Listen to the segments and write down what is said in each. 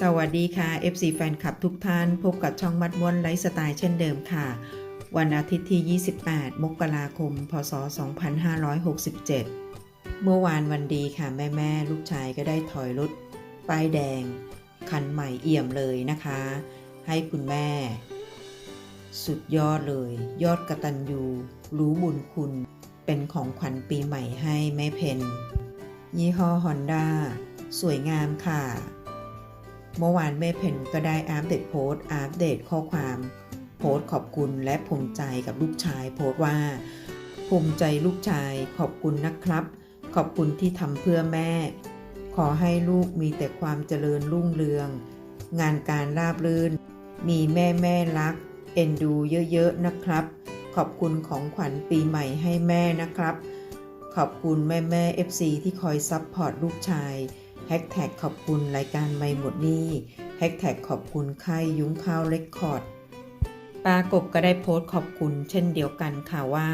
สวัสดีค่ะ FC แฟนคลับทุกท่าน พบกับช่องมัดม้วนไลฟ์สไตล์เช่นเดิมค่ะ วันอาทิตย์ที่ 28 มกราคม พศ 2567 เมื่อวานวันดีค่ะ แม่แม่ลูกชายก็ได้ถอยรถป้ายแดง คันใหม่เอี่ยมเลยนะคะ ให้คุณแม่ สุดยอดเลย ยอดกระตันยูรู้บุญคุณ เป็นของขวัญปีใหม่ให้แม่เพนยี่ห้อฮอนด้าสวยงามค่ะ เมื่อวานแม่เพนก็ได้อัปเดตโพสต์อัปเดตข้อความโพสต์ขอบคุณและภูมิใจกับลูกชายโพสต์ว่า ภูมิใจลูกชายขอบคุณนะครับ ขอบคุณที่ทำเพื่อแม่ ขอให้ลูกมีแต่ความเจริญรุ่งเรือง งานการราบรื่น มีแม่แม่รัก เอ็นดูเยอะๆนะครับ ขอบคุณของขวัญปีใหม่ให้แม่นะครับ ขอบคุณแม่แม่ FC ที่คอยซัพพอร์ตลูกชาย แฮชแท็กขอบคุณรายการไม่หมดนี้แฮชแท็กขอบคุณค่ายยุ้งข้าวเรคคอร์ดปากบก็ได้โพสต์ขอบคุณเช่นเดียวกันค่ะว่า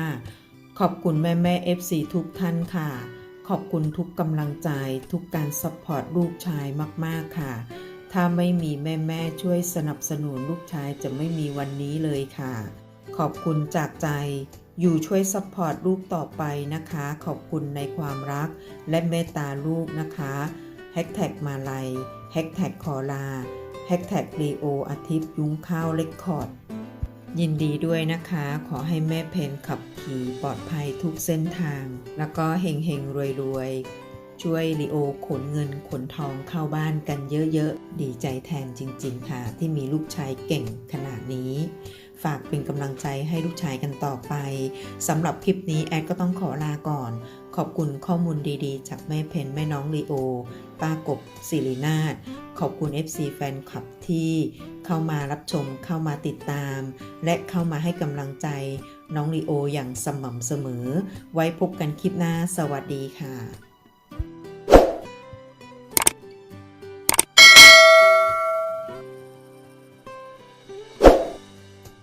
ขอบคุณแม่แม่ FC ทุกท่านค่ะ ขอบคุณทุกกำลังใจทุกการซัพพอร์ตลูกชายมากๆค่ะ ถ้าไม่มีแม่แม่ช่วยสนับสนุนลูกชายจะไม่มีวันนี้เลยค่ะ ขอบคุณจากใจอยู่ช่วยซัพพอร์ตลูกต่อไปนะคะ ขอบคุณในความรักและเมตตาลูกนะคะ ฮชแท็กมาลัยแฮชแท็กขอลาแฮชแท็กรีโออาทิตย์ยุ้งข้าวเล็กคอร์ดยินดีด้วยนะคะ ขอให้แม่เพนขับขี่ปลอดภัยทุกเส้นทาง แล้วก็เฮงเฮงรวยรวยช่วยลีโอขนเงินขนทองเข้าบ้านกันเยอะๆ ดีใจแทนจริงๆค่ะ ที่มีลูกชายเก่งขนาดนี้ ฝากเป็นกำลังใจให้ลูกชายกันต่อไปสำหรับคลิปนี้แอดก็ต้องขอลาก่อน ขอบคุณข้อมูลดีๆ จากแม่เพนแม่น้องลีโอ ป้ากบสิรินาถขอบคุณ FC แฟนคลับที่เข้ามารับชมเข้ามาติดตาม และเข้ามาให้กำลังใจ น้องลีโออย่างสม่ำเสมอ ไว้พบกันคลิปหน้าสวัสดีค่ะ